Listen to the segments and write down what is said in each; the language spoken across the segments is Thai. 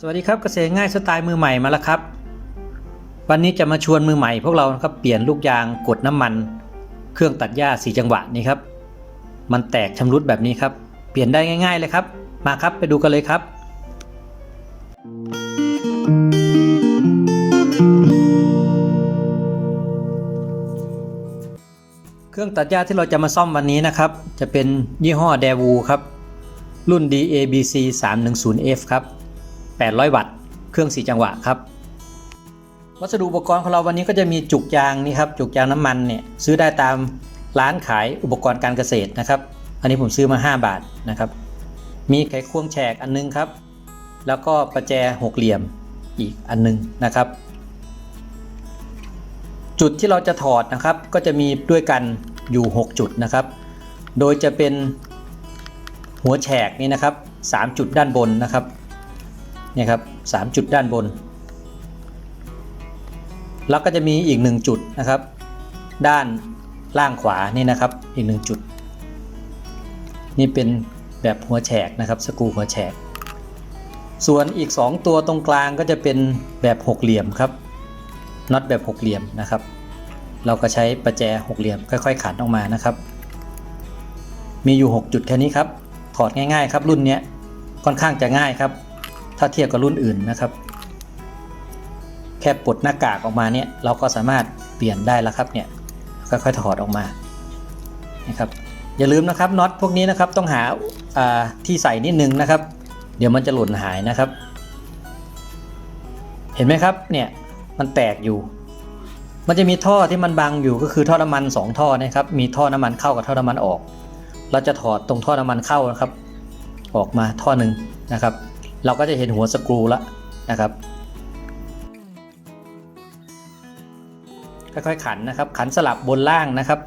สวัสดีครับเกษตรง่ายสไตล์มือใหม่มาแล้วครับ วันนี้จะมาชวนมือใหม่พวกเราครับเปลี่ยนลูกยางกดน้ำมัน เครื่องตัดหญ้าสีจังหวะนี่ครับ มันแตกชำรุดแบบนี้ครับ เปลี่ยนได้ง่าย ๆเลยครับ มาครับไปดูกันเลยครับเครื่องตัดหญ้าที่เราจะมาซ่อมวันนี้นะครับ จะเป็นยี่ห้อ d a w o ครับ รุ่น DABC 310F ครับ 800 วัตต์ เครื่องสีจังหวะครับ วัสดุอุปกรณ์ของเราวันนี้ก็จะมีจุกยางนี่ครับจุกยางน้ำมันเนี่ยซื้อได้ตามร้านขายอุปกรณ์การเกษตรนะครับ อันนี้ผมซื้อมา 5 บาทนะครับ มีไขควงแฉกอันนึงครับ แล้วก็ประแจหกเหลี่ยมอีกอันนึงนะครับ จุดที่เราจะถอดนะครับ ก็จะมีด้วยกันอยู่ 6 จุดนะครับ โดยจะเป็นหัวแฉกนี่นะครับ 3 จุดด้านบนนะครับ เนี่ยครับ3จุดด้านบน แล้วก็จะมีอีก 1 จุดนะครับ ด้านล่างขวานี่นะครับอีก 1 จุด นี่เป็นแบบหัวแฉกนะครับสกรูหัวแฉก ส่วนอีก 2 ตัวตรงกลางก็จะเป็นแบบหกเหลี่ยมครับน็อตแบบหกเหลี่ยมนะครับ เราก็ใช้ประแจหกเหลี่ยมค่อย ๆ ขันออกมานะครับ มีอยู่ 6 จุดแค่นี้ครับถอดง่ายๆครับรุ่นนี้ค่อนข้างจะง่ายครับ ถ้าเทียบกับรุ่นอื่นนะครับ แค่ปลดหน้ากากออกมาเนี่ยเราก็สามารถเปลี่ยนได้แล้วครับเนี่ยค่อยๆถอดออกมานะครับอย่าลืมนะครับน็อตพวกนี้นะครับต้องหาที่ใส่นิดนึงนะครับ เดี๋ยวมันจะหล่นหายนะครับ เห็นไหมครับเนี่ยมันแตกอยู่ มันจะมีท่อที่มันบังอยู่ก็คือท่อน้ำมัน 2 ท่อนะครับมีท่อน้ำมันเข้ากับท่อน้ำมันออก เราจะถอดตรงท่อน้ำมันเข้านะครับ ออกมาท่อหนึ่งนะครับ เราก็จะเห็นหัวสกรูแล้วนะครับค่อยๆขันนะครับ ขันสลับบนล่างนะครับ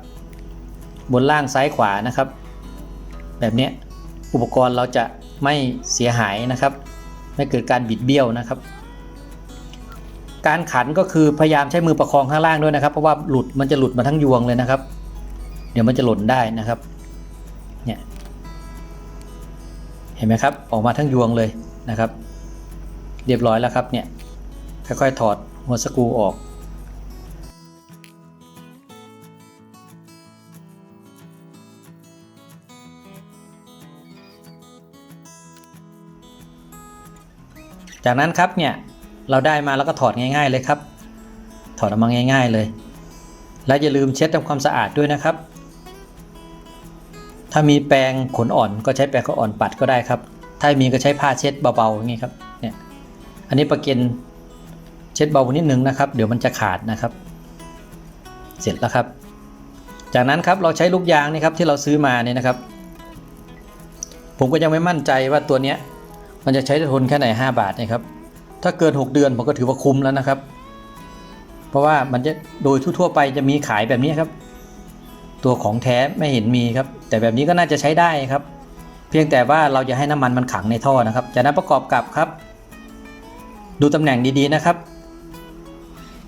บนล่างซ้ายขวานะครับ แบบนี้อุปกรณ์เราจะไม่เสียหายนะครับ ไม่เกิดการบิดเบี้ยวนะครับ การขันก็คือพยายามใช้มือประคองข้างล่างด้วยนะครับ เพราะว่าหลุดมันจะหลุดมาทั้งยวงเลยนะครับ เดี๋ยวมันจะหล่นได้นะครับ เนี่ย เห็นไหมครับ ออกมาทั้งยวงเลย นะครับ เรียบร้อยแล้วครับเนี่ยค่อยๆถอดหัวสกรูออก จากนั้นครับเนี่ยเราได้มาแล้วก็ถอดง่าย ๆเลยครับ ถอดออกมาง่าย ๆเลย และอย่าลืมเช็ดทำความสะอาดด้วยนะครับ ถ้ามีแปรงขนอ่อนก็ใช้แปรงขนอ่อนปัดก็ได้ครับ ถ้ามีก็ใช้ผ้าเช็ดเบาๆอย่างนี้ครับเนี่ยอันนี้ประเก็นเช็ดเบานิดนึงนะครับ เดี๋ยวมันจะขาดนะครับ เสร็จแล้วครับ จากนั้นครับเราใช้ลูกยางนี่ครับที่เราซื้อมาเนี่ยนะครับ ผมก็ยังไม่มั่นใจว่าตัวเนี้ยมันจะใช้ทนแค่ไหน 5 บาทนะครับ ถ้าเกิน 6 เดือนผมก็ถือว่าคุ้มแล้วนะครับ เพราะว่ามันจะโดยทั่วๆไปจะมีขายแบบนี้ครับ ตัวของแท้ไม่เห็นมีครับ แต่แบบนี้ก็น่าจะใช้ได้ครับ เพียงแต่ว่าเราจะให้น้ำมันมันขังในท่อนะครับ จากนั้นประกอบกับครับ ดูตำแหน่งดีๆนะครับ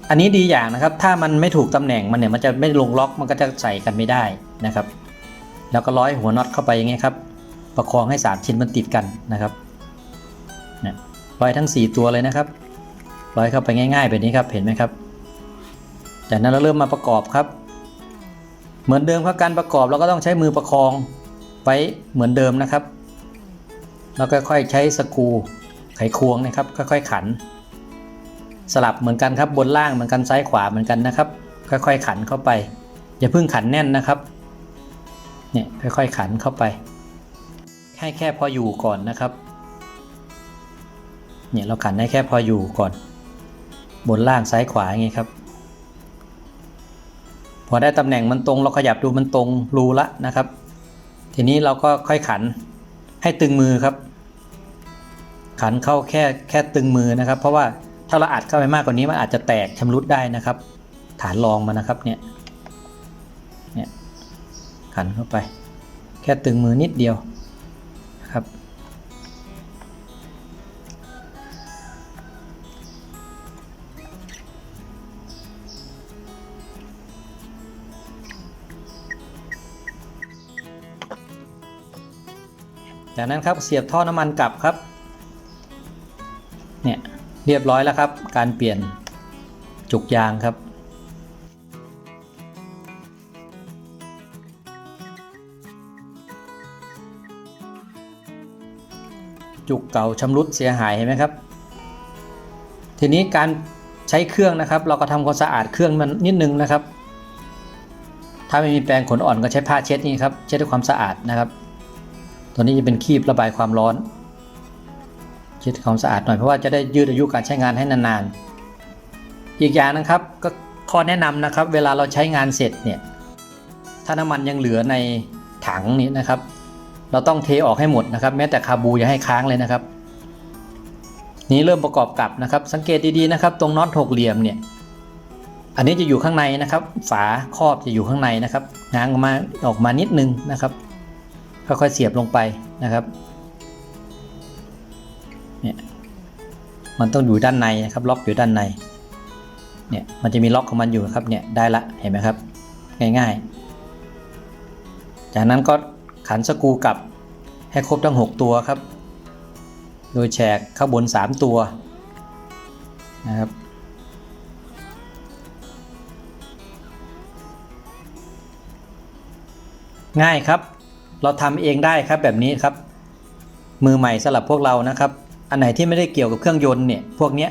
อันนี้ดีอย่างนะครับ ถ้ามันไม่ถูกตำแหน่งมันเนี่ยมันจะไม่ลงล็อกมันก็จะใส่กันไม่ได้นะครับ แล้วก็ร้อยหัวน็อตเข้าไปอย่างเงี้ยครับประคองให้ 3 ชิ้นมันติดกันนะครับร้อยทั้ง 4 ตัวเลยนะครับร้อยเข้าไปง่ายๆแบบนี้ครับเห็นไหมครับ จากนั้นเราเริ่มมาประกอบครับ เหมือนเดิมครับการประกอบเราก็ต้องใช้มือประคอง ไว้เหมือนเดิมนะครับ แล้วค่อยๆใช้สกรูไขควงนะครับ ค่อยๆขัน สลับเหมือนกันครับบนล่างเหมือนกันซ้ายขวาเหมือนกันนะครับ ค่อยๆขันเข้าไป อย่าเพิ่งขันแน่นนะครับเนี่ยค่อยๆขันเข้าไปให้แค่พออยู่ก่อนนะครับเนี่ยเราขันได้แค่พออยู่ก่อน บนล่างซ้ายขวาอย่างงี้ครับ พอได้ตำแหน่งมันตรงเราขยับดูมันตรงรูละนะครับ ทีนี้เราก็ค่อยขันให้ตึงมือครับ ขันเข้าแค่แค่ตึงมือนะครับ เพราะว่าถ้าเราอัดเข้าไปมากกว่านี้มันอาจจะแตกชำรุดได้นะครับ ฐานรองมานะครับเนี่ยเนี่ยขันเข้าไป แค่ตึงมือนิดเดียวครับ จากนั้นครับเสียบท่อน้ำมันกลับครับเนี่ยเรียบร้อยแล้วครับ การเปลี่ยนจุกยางครับจุกเก่าชำรุดเสียหายเห็นไหมครับ ทีนี้การใช้เครื่องนะครับ เราก็ทำความสะอาดเครื่องมันนิดนึงนะครับ ถ้าไม่มีแปรงขนอ่อนก็ใช้ผ้าเช็ดนี่ครับ เช็ดด้วยความสะอาดนะครับ ตัวนี้จะเป็นคีบระบายความร้อนเช็ดความสะอาดหน่อยเพราะว่าจะได้ยืดอายุการใช้งานให้นานๆ อีกอย่างนะครับก็ข้อแนะนำนะครับ เวลาเราใช้งานเสร็จเนี่ยถ้าน้ำมันยังเหลือในถังนี้นะครับ เราต้องเทออกให้หมดนะครับ แม้แต่คาบูอย่าให้ค้างเลยนะครับ นี้เริ่มประกอบกับนะครับ สังเกตดีๆนะครับ ตรงน็อตหกเหลี่ยมเนี่ยอันนี้จะอยู่ข้างในนะครับ ฝาครอบจะอยู่ข้างในนะครับง้างออกมาออกมานิดนึงนะครับ ค่อยๆเสียบลงไปนะครับเนี่ยมันต้องอยู่ด้านในนะครับล็อกอยู่ด้านในเนี่ยมันจะมีล็อกของมันอยู่ครับเนี่ยได้ละเห็นไหมครับ ง่ายๆ จากนั้นก็ขันสกูกลับให้ครบทั้ง 6 ตัวครับ โดยแฉกข้างบน 3 ตัวนะครับง่ายครับ เราทำเองได้ครับแบบนี้ครับ มือใหม่สำหรับพวกเรานะครับ อันไหนที่ไม่ได้เกี่ยวกับเครื่องยนต์เนี่ยพวกเนี้ย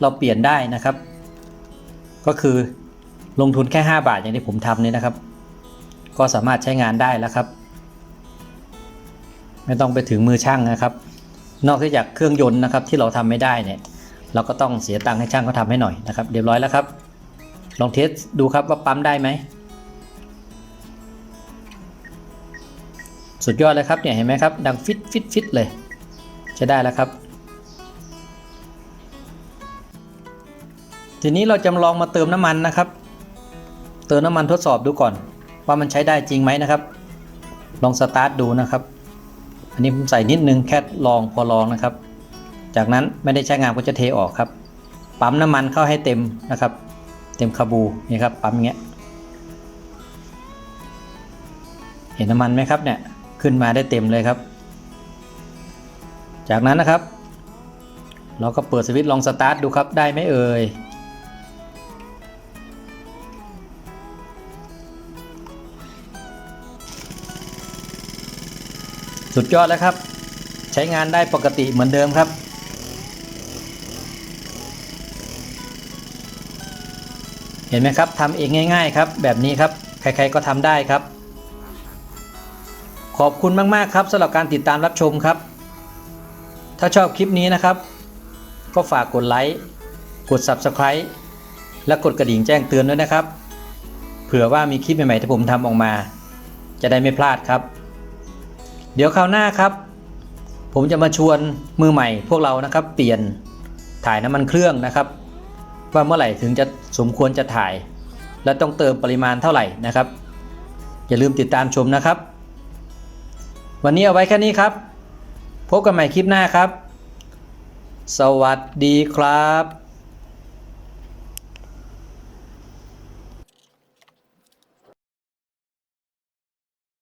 เราเปลี่ยนได้นะครับ ก็คือลงทุนแค่ 5 บาทอย่างที่ผมทำนี่นะครับ ก็สามารถใช้งานได้แล้วครับ ไม่ต้องไปถึงมือช่างนะครับ นอกจากเครื่องยนต์นะครับที่เราทำไม่ได้เนี่ยเราก็ต้องเสียตังค์ให้ช่างเขาทำให้หน่อยนะครับเรียบร้อยแล้วครับ ลองเทสดูครับว่าปั๊มได้ไหม สุดยอดเลยครับเนี่ยเห็นไหมครับ ดังฟิตฟิตฟิตเลยใช้ได้แล้วครับ ทีนี้เราจะลองมาเติมน้ำมันนะครับ เติมน้ำมันทดสอบดูก่อน ว่ามันใช้ได้จริงไหมนะครับ ลองสตาร์ทดูนะครับ อันนี้ผมใส่นิดนึงแค่ลองพอลองนะครับ จากนั้นไม่ได้ใช้งานก็จะเทออกครับ ปั๊มน้ำมันเข้าให้เต็มนะครับ เต็มคาบูนี่ครับปั๊มอย่างเงี้ยเห็นน้ำมันไหมครับเนี่ย ขึ้นมาได้เต็มเลยครับ จากนั้นนะครับ เราก็เปิดสวิตช์ลองสตาร์ทดูครับได้ไหมเอ่ยสุดยอดแล้วครับ ใช้งานได้ปกติเหมือนเดิมครับ เห็นไหมครับทำเองง่าย ๆ ครับ แบบนี้ครับ ใครๆก็ทำได้ครับ ขอบคุณมาก ๆ ครับสำหรับการติดตามรับชมครับ ถ้าชอบคลิปนี้นะครับ ก็ฝากกดไลค์ กด Subscribe และกดกระดิ่งแจ้งเตือนด้วยนะครับ เผื่อว่ามีคลิปใหม่ ๆ ที่ผมทำออกมา จะได้ไม่พลาดครับ เดี๋ยวคราวหน้าครับ ผมจะมาชวนมือใหม่พวกเรานะครับ เปลี่ยนถ่ายน้ำมันเครื่องนะครับ ว่าเมื่อไหร่ถึงจะสมควรจะถ่าย และต้องเติมปริมาณเท่าไหร่นะครับ อย่าลืมติดตามชมนะครับ วันนี้เอาไว้แค่นี้ครับ พบกันใหม่คลิปหน้าครับ สวัสดีครับ